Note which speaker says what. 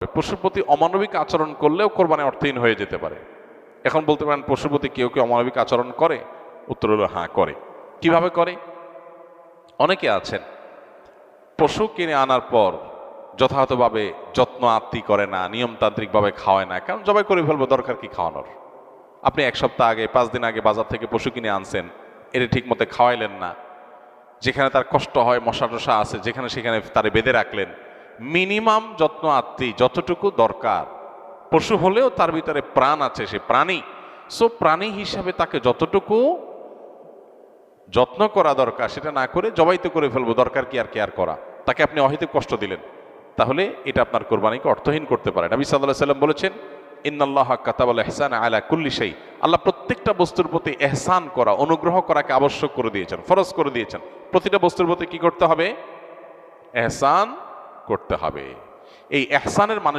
Speaker 1: পশুর প্রতি অমানবিক আচরণ করলেও কোরবানি অর্থহীন হয়ে যেতে পারে। এখন বলতে পারেন, পশুর প্রতি কেউ কেউ অমানবিক আচরণ করে? উত্তর হলো হ্যাঁ করে। কীভাবে করে? অনেকে আছেন, পশু কিনে আনার পর যথাযথভাবে যত্ন আত্মি করে না, নিয়মতান্ত্রিকভাবে খাওয়ায় না। কারণ জবাই করে ফেলব, দরকার কি খাওয়ানোর? আপনি এক সপ্তাহ আগে, পাঁচ দিন আগে বাজার থেকে পশু কিনে আনছেন, এটা ঠিক মতো খাওয়াইলেন না। যেখানে তার কষ্ট হয় মশা টশা আছে, যেখানে সেখানে তারে বেঁধে রাখলেন মিনিমাম যত্ন আত্মি যতটুকু দরকার। পশু হলেও তার ভিতরে প্রাণ আছে, সে প্রাণী। সো প্রাণী হিসাবে তাকে যতটুকু যত্ন করা দরকার, সেটা না করে জবাইতে করে ফেলব, দরকার কি আর কেয়ার করা? তাকে আপনি অহেতুক কষ্ট দিলেন। তাহলে এটা আপনার কোরবানিকে অর্থহীন করতে পারে। নবী সাল্লাহ সাল্লাম বলেছেন, ইন্নাল্লাহ কাতাবাল এহসান আলা কুল্লি সেই আল্লাহ প্রত্যেকটা বস্তুর প্রতি এহসান করা, অনুগ্রহ করাকে আবশ্যক করে দিয়েছেন, ফরজ করে দিয়েছেন। প্রতিটা বস্তুর প্রতি কি করতে হবে? এহসান করতে হবে। এই এহসানের মানুষ